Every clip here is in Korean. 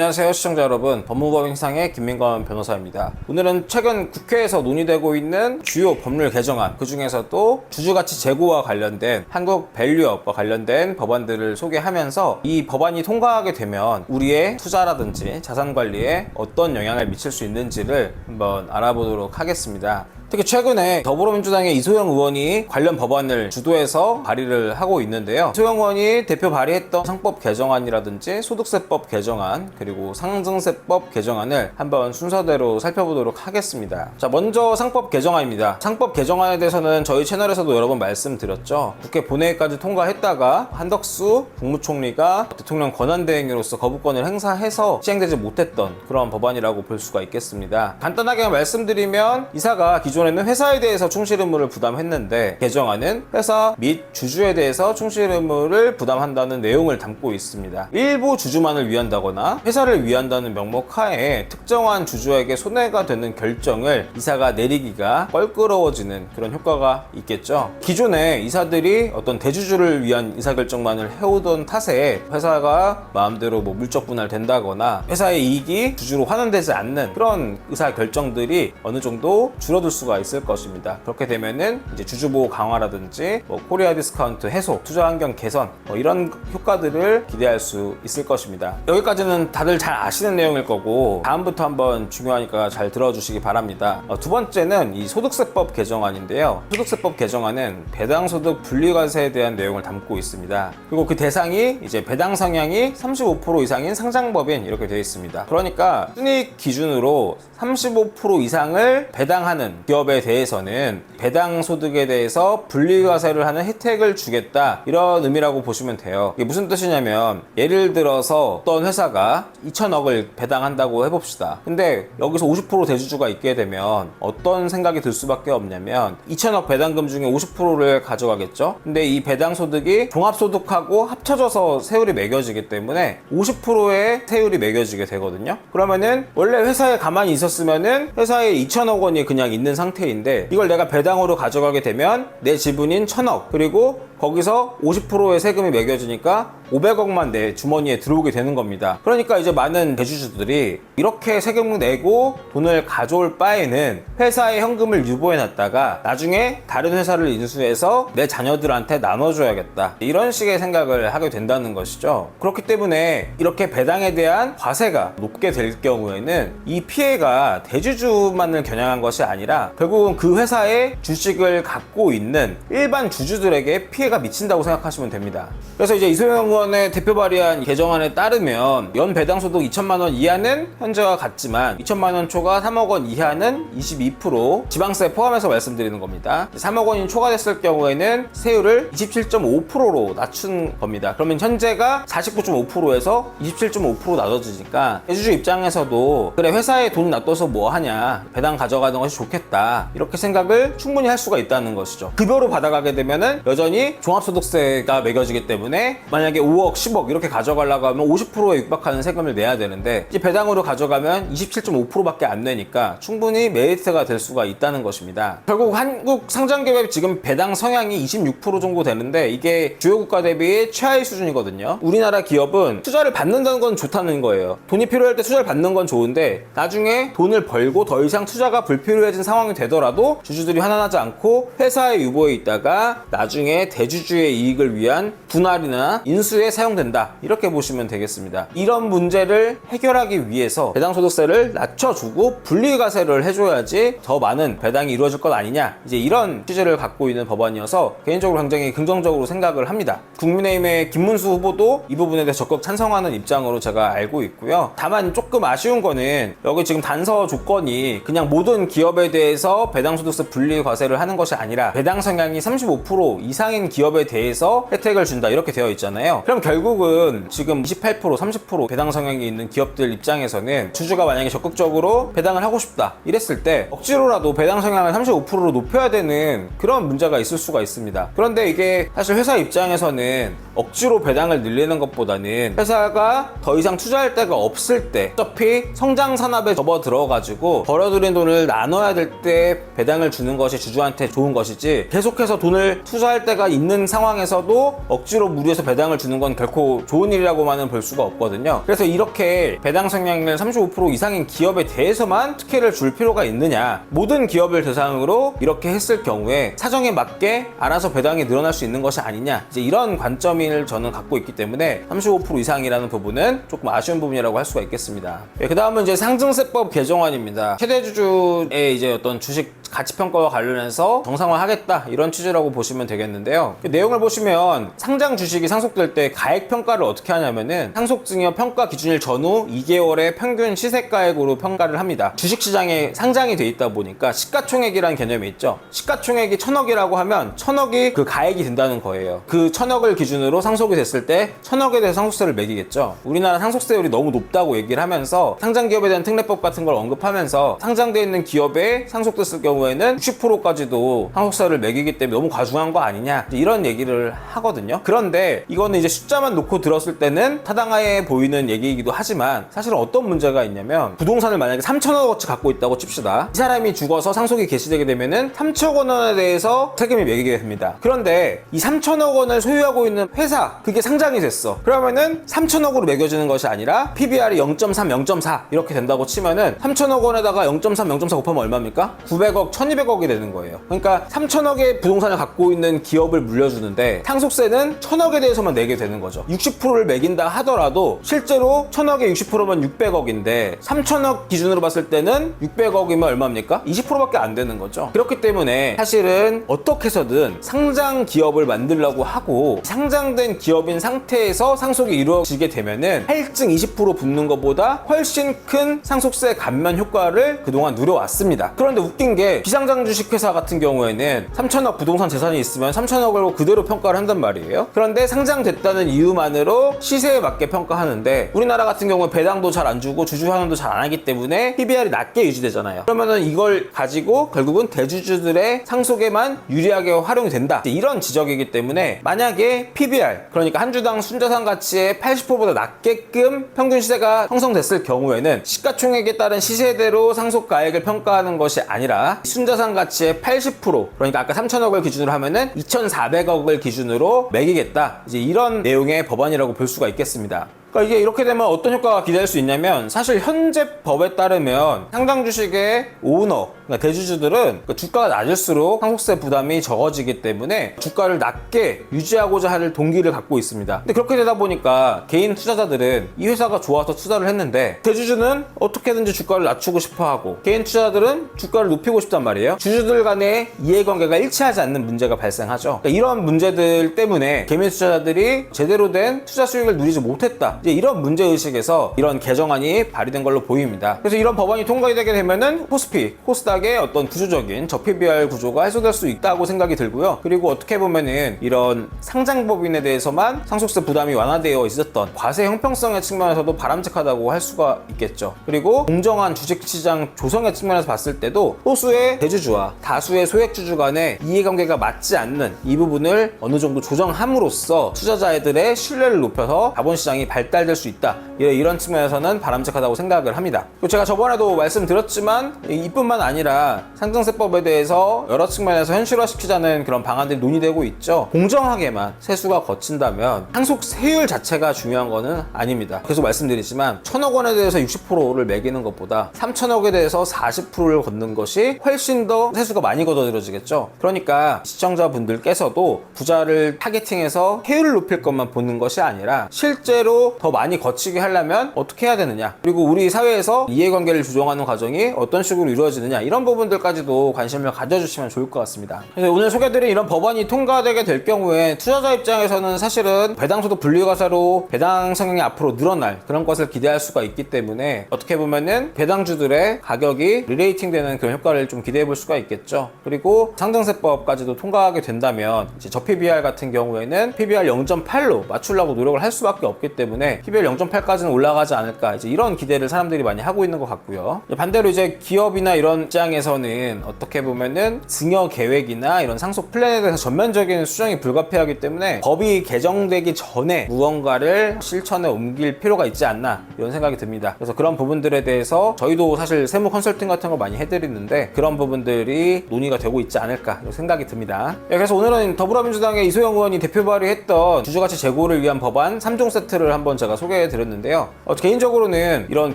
안녕하세요 시청자 여러분. 법무법인상의 김민건 변호사입니다. 오늘은 최근 국회에서 논의되고 있는 주요 법률 개정안 그 중에서도 주주가치 재고와 관련된 한국 밸류업과 관련된 법안들을 소개하면서 이 법안이 통과하게 되면 우리의 투자라든지 자산 관리에 어떤 영향을 미칠 수 있는지를 한번 알아보도록 하겠습니다 특히 최근에 더불어민주당의 이소영 의원이 관련 법안을 주도해서 발의를 하고 있는데요. 이소영 의원이 대표 발의했던 상법 개정안이라든지 소득세법 개정안 그리고 상승세법 개정안을 한번 순서대로 살펴보도록 하겠습니다. 자, 먼저 상법 개정안입니다. 상법 개정안에 대해서는 저희 채널에서도 여러 번 말씀드렸죠. 국회 본회의까지 통과했다가 한덕수 국무총리가 대통령 권한대행으로서 거부권을 행사해서 시행되지 못했던 그런 법안이라고 볼 수가 있겠습니다. 간단하게 말씀드리면 이사가 기존 에는 회사에 대해서 충실 의무를 부담했는데 개정안은 회사 및 주주에 대해서 충실 의무를 부담한다는 내용을 담고 있습니다. 일부 주주만을 위한다거나 회사를 위한다는 명목 하에 특정한 주주에게 손해가 되는 결정을 이사가 내리기가 껄끄러워지는 그런 효과가 있겠죠. 기존에 이사들이 어떤 대주주를 위한 의사결정만을 해오던 탓에 회사가 마음대로 뭐 물적 분할된다거나 회사의 이익이 주주로 환원되지 않는 그런 의사결정들이 어느 정도 줄어들 수가 있을 것입니다. 그렇게 되면은 이제 주주보호 강화라든지 뭐 코리아 디스카운트 해소, 투자 환경 개선 뭐 이런 효과들을 기대할 수 있을 것입니다. 여기까지는 다들 잘 아시는 내용일 거고 다음부터 한번 중요하니까 잘 들어주시기 바랍니다. 어, 두 번째는 이 소득세법 개정안인데요. 소득세법 개정안은 배당소득 분리과세에 대한 내용을 담고 있습니다. 그리고 그 대상이 이제 배당 성향이 35% 이상인 상장법인 이렇게 되어 있습니다. 그러니까 순이익 기준으로 35% 이상을 배당하는 기업 에 대해서는 배당 소득에 대해서 분리과세를 하는 혜택을 주겠다 이런 의미라고 보시면 돼요. 이게 무슨 뜻이냐면 예를 들어서 어떤 회사가 2천억을 배당한다고 해봅시다. 근데 여기서 50% 대주주가 있게 되면 어떤 생각이 들 수밖에 없냐면 2천억 배당금 중에 50%를 가져가겠죠. 근데 이 배당 소득이 종합소득하고 합쳐져서 세율이 매겨지기 때문에 50%의 세율이 매겨지게 되거든요. 그러면은 원래 회사에 가만히 있었으면은 회사에 2천억 원이 그냥 있는 상태 인데 이걸 내가 배당으로 가져가게 되면 내 지분인 1천억 그리고 거기서 50%의 세금이 매겨지니까 500억만 내 주머니에 들어오게 되는 겁니다. 그러니까 이제 많은 대주주들이 이렇게 세금을 내고 돈을 가져올 바에는 회사에 현금을 유보해 놨다가 나중에 다른 회사를 인수해서 내 자녀들한테 나눠줘야겠다. 이런 식의 생각을 하게 된다는 것이죠. 그렇기 때문에 이렇게 배당에 대한 과세가 높게 될 경우에는 이 피해가 대주주만을 겨냥한 것이 아니라 결국은 그 회사의 주식을 갖고 있는 일반 주주들에게 피해가 미친다고 생각하시면 됩니다. 그래서 이제 이소영 의원의 대표 발의한 개정안에 따르면 연 배당 소득 2천만 원 이하는 현재와 같지만 2천만 원 초과 3억 원 이하는 22% 지방세 포함해서 말씀드리는 겁니다. 3억 원이 초과됐을 경우에는 세율을 27.5%로 낮춘 겁니다. 그러면 현재가 49.5%에서 27.5% 낮아지니까 대주주 입장에서도 그래 회사에 돈 놔둬서 뭐 하냐 배당 가져가는 것이 좋겠다 이렇게 생각을 충분히 할 수가 있다는 것이죠. 급여로 받아가게 되면은 여전히 종합소득세가 매겨지기 때문에 만약에 5억, 10억 이렇게 가져가려고 하면 50%에 육박하는 세금을 내야 되는데 이제 배당으로 가져가면 27.5%밖에 안 내니까 충분히 메리트가 될 수가 있다는 것입니다. 결국 한국 상장기업의 지금 배당 성향이 26% 정도 되는데 이게 주요 국가 대비 최하위 수준이거든요. 우리나라 기업은 투자를 받는다는 건 좋다는 거예요. 돈이 필요할 때 투자를 받는 건 좋은데 나중에 돈을 벌고 더 이상 투자가 불필요해진 상황이 되더라도 주주들이 환원하지 않고 회사에 유보해 있다가 나중에 대주주의 이익을 위한 분할이나 인수에 사용된다. 이렇게 보시면 되겠습니다. 이런 문제를 해결하기 위해서 배당소득세를 낮춰주고 분리과세를 해줘야지 더 많은 배당이 이루어질 것 아니냐. 이제 이런 취지를 갖고 있는 법안이어서 개인적으로 굉장히 긍정적으로 생각을 합니다. 국민의힘의 김문수 후보도 이 부분에 대해 적극 찬성하는 입장으로 제가 알고 있고요. 다만 조금 아쉬운 거는 여기 지금 단서 조건이 그냥 모든 기업에 대해서 배당소득세 분리과세를 하는 것이 아니라 배당 성향이 35% 이상인 기업에 대해서 혜택을 준다 이렇게 되어 있잖아요. 그럼 결국은 지금 28% 30% 배당 성향이 있는 기업들 입장에서는 주주가 만약에 적극적으로 배당을 하고 싶다 이랬을 때 억지로라도 배당 성향을 35%로 높여야 되는 그런 문제가 있을 수가 있습니다. 그런데 이게 사실 회사 입장에서는 억지로 배당을 늘리는 것보다는 회사가 더 이상 투자할 데가 없을 때 어차피 성장 산업에 접어 들어가지고 벌어들인 돈을 나눠야 될때 때 배당을 주는 것이 주주한테 좋은 것이지 계속해서 돈을 투자할 때가 있는 상황에서도 억지로 무리해서 배당을 주는 건 결코 좋은 일이라고만은 볼 수가 없거든요. 그래서 이렇게 배당 성향률 35% 이상인 기업에 대해서만 특혜를 줄 필요가 있느냐? 모든 기업을 대상으로 이렇게 했을 경우에 사정에 맞게 알아서 배당이 늘어날 수 있는 것이 아니냐? 이제 이런 관점을 저는 갖고 있기 때문에 35% 이상이라는 부분은 조금 아쉬운 부분이라고 할 수가 있겠습니다. 그 다음은 이제 상증세법 개정안입니다. 최대주주의 이제 어떤 주식 가치 평가와 관련해서 정상화하겠다 이런 취지라고 보시면 되겠는데요. 그 내용을 보시면 상장 주식이 상속될 때 가액 평가를 어떻게 하냐면은 상속 증여 평가 기준일 전후 2개월의 평균 시세가액으로 평가를 합니다. 주식 시장에 상장이 돼 있다 보니까 시가총액이라는 개념이 있죠. 시가총액이 천억이라고 하면 천억이 그 가액이 된다는 거예요. 그 천억을 기준으로 상속이 됐을 때 천억에 대해서 상속세를 매기겠죠. 우리나라 상속세율이 너무 높다고 얘기를 하면서 상장 기업에 대한 특례법 같은 걸 언급하면서 상장돼 있는 기업에 상속됐을 경우 에는 60%까지도 상속세를 매기기 때문에 너무 과중한 거 아니냐 이런 얘기를 하거든요. 그런데 이거는 이제 숫자만 놓고 들었을 때는 타당해 보이는 얘기이기도 하지만 사실은 어떤 문제가 있냐면 부동산을 만약에 3천억어치 갖고 있다고 칩시다. 이 사람이 죽어서 상속이 개시되게 되면은 3천억 원에 대해서 세금이 매기게 됩니다. 그런데 이 3천억 원을 소유하고 있는 회사 그게 상장이 됐어. 그러면은 3천억으로 매겨지는 것이 아니라 PBR이 0.3, 0.4 이렇게 된다고 치면은 3천억 원에다가 0.3, 0.4 곱하면 얼마입니까? 900억, 1200억이 되는 거예요. 그러니까 3천억의 부동산을 갖고 있는 기업을 물려주는데 상속세는 1000억에 대해서만 내게 되는 거죠. 60%를 매긴다 하더라도 실제로 1000억에 60%면 600억인데 3천억 기준으로 봤을 때는 600억이면 얼마입니까? 20%밖에 안 되는 거죠. 그렇기 때문에 사실은 어떻게 해서든 상장 기업을 만들려고 하고 상장된 기업인 상태에서 상속이 이루어지게 되면은 할증 20% 붙는 것보다 훨씬 큰 상속세 감면 효과를 그동안 누려왔습니다. 그런데 웃긴 게 비상장 주식회사 같은 경우에는 3천억 부동산 재산이 있으면 3천억으로 그대로 평가를 한단 말이에요. 그런데 상장됐다는 이유만으로 시세에 맞게 평가하는데 우리나라 같은 경우에 배당도 잘 안 주고 주주 환원도 잘 안 하기 때문에 PBR이 낮게 유지되잖아요. 그러면은 이걸 가지고 결국은 대주주들의 상속에만 유리하게 활용이 된다. 이런 지적이기 때문에 만약에 PBR 그러니까 한 주당 순자산 가치의 80%보다 낮게끔 평균 시세가 형성됐을 경우에는 시가총액에 따른 시세대로 상속 가액을 평가하는 것이 아니라 순자산 가치의 80% 그러니까 아까 3천억을 기준으로 하면은 2,400억을 기준으로 매기겠다. 이제 이런 내용의 법안이라고 볼 수가 있겠습니다. 그러니까 이게 이렇게 되면 어떤 효과가 기대할 수 있냐면 사실 현재 법에 따르면 상장 주식의 오너, 그러니까 대주주들은 그 주가가 낮을수록 상속세 부담이 적어지기 때문에 주가를 낮게 유지하고자 할 동기를 갖고 있습니다. 근데 그렇게 되다 보니까 개인 투자자들은 이 회사가 좋아서 투자를 했는데 대주주는 어떻게든지 주가를 낮추고 싶어 하고 개인 투자자들은 주가를 높이고 싶단 말이에요. 주주들 간의 이해관계가 일치하지 않는 문제가 발생하죠. 그러니까 이런 문제들 때문에 개인 투자자들이 제대로 된 투자 수익을 누리지 못했다. 이제 이런 문제 의식에서 이런 개정안이 발의된 걸로 보입니다. 그래서 이런 법안이 통과되게 되면은 코스피, 코스닥의 어떤 구조적인 저PBR 구조가 해소될 수 있다고 생각이 들고요. 그리고 어떻게 보면은 이런 상장법인에 대해서만 상속세 부담이 완화되어 있었던 과세 형평성의 측면에서도 바람직하다고 할 수가 있겠죠. 그리고 공정한 주식시장 조성의 측면에서 봤을 때도 소수의 대주주와 다수의 소액주주 간의 이해관계가 맞지 않는 이 부분을 어느 정도 조정함으로써 투자자들의 신뢰를 높여서 자본시장이 발달 될 수 있다. 예, 이런 측면에서는 바람직하다고 생각을 합니다. 제가 저번에도 말씀드렸지만 이뿐만 아니라 상증세법에 대해서 여러 측면에서 현실화시키자는 그런 방안들이 논의되고 있죠. 공정하게만 세수가 거친다면 상속 세율 자체가 중요한 거는 아닙니다. 계속 말씀드리지만 천억 원에 대해서 60%를 매기는 것보다 3천억에 대해서 40%를 걷는 것이 훨씬 더 세수가 많이 걷어들여지겠죠. 그러니까 시청자분들께서도 부자를 타겟팅해서 세율을 높일 것만 보는 것이 아니라 실제로 더 많이 거치게 하려면 어떻게 해야 되느냐? 그리고 우리 사회에서 이해관계를 조정하는 과정이 어떤 식으로 이루어지느냐? 이런 부분들까지도 관심을 가져주시면 좋을 것 같습니다. 그래서 오늘 소개드린 이런 법안이 통과되게 될 경우에 투자자 입장에서는 사실은 배당소득 분리과세로 배당 성향이 앞으로 늘어날 그런 것을 기대할 수가 있기 때문에 어떻게 보면은 배당주들의 가격이 리레이팅 되는 그런 효과를 좀 기대해 볼 수가 있겠죠. 그리고 상등세법까지도 통과하게 된다면 이제 저 PBR 같은 경우에는 PBR 0.8로 맞추려고 노력을 할 수밖에 없기 때문에 때문에 PBR 0.8까지는 올라가지 않을까 이제 이런 기대를 사람들이 많이 하고 있는 것 같고요. 반대로 이제 기업이나 이런 입장에서는 어떻게 보면은 증여 계획이나 이런 상속 플랜에 대해서 전면적인 수정이 불가피하기 때문에 법이 개정되기 전에 무언가를 실천에 옮길 필요가 있지 않나 이런 생각이 듭니다. 그래서 그런 부분들에 대해서 저희도 사실 세무 컨설팅 같은 거 많이 해드리는데 그런 부분들이 논의가 되고 있지 않을까 이런 생각이 듭니다. 네, 그래서 오늘은 더불어민주당의 이소영 의원이 대표 발의했던 주주가치 제고를 위한 법안 3종 세트를 한번 제가 소개해 드렸는데요. 어, 개인적으로는 이런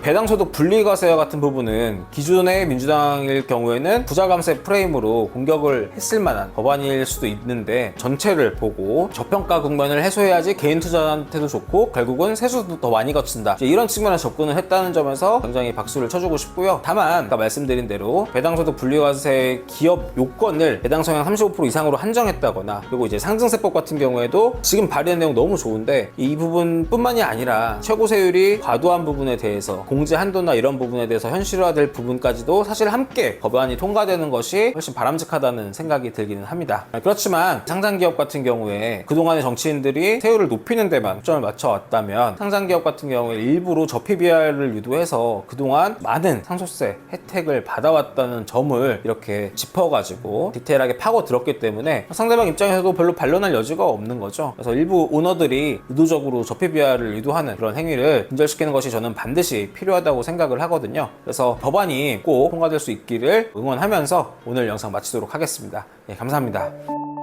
배당소득 분리과세와 같은 부분은 기존의 민주당일 경우에는 부자감세 프레임으로 공격을 했을 만한 법안일 수도 있는데 전체를 보고 저평가 국면을 해소해야지 개인 투자한테도 좋고 결국은 세수도 더 많이 거친다. 이런 측면에 접근을 했다는 점에서 굉장히 박수를 쳐주고 싶고요. 다만 아까 말씀드린 대로 배당소득 분리과세 기업 요건을 배당 성향 35% 이상으로 한정했다거나 그리고 이제 상증세법 같은 경우에도 지금 발의한 내용 너무 좋은데 이 부분뿐만이 아니라 최고 세율이 과도한 부분에 대해서 공제 한도나 이런 부분에 대해서 현실화될 부분까지도 사실 함께 법안이 통과되는 것이 훨씬 바람직하다는 생각이 들기는 합니다. 그렇지만 상장 기업 같은 경우에 그동안의 정치인들이 세율을 높이는 데만 초점을 맞춰 왔다면 상장 기업 같은 경우에 저피 비하를 유도해서 그동안 많은 상속세 혜택을 받아왔다는 점을 이렇게 짚어가지고 디테일하게 파고 들었기 때문에 상대방 입장에서도 별로 반론할 여지가 없는 거죠. 그래서 일부 오너들이 의도적으로 비하를 유도하는 그런 행위를 근절시키는 것이 저는 반드시 필요하다고 생각을 하거든요. 그래서 법안이 꼭 통과될 수 있기를 응원하면서 오늘 영상 마치도록 하겠습니다. 예, 감사합니다.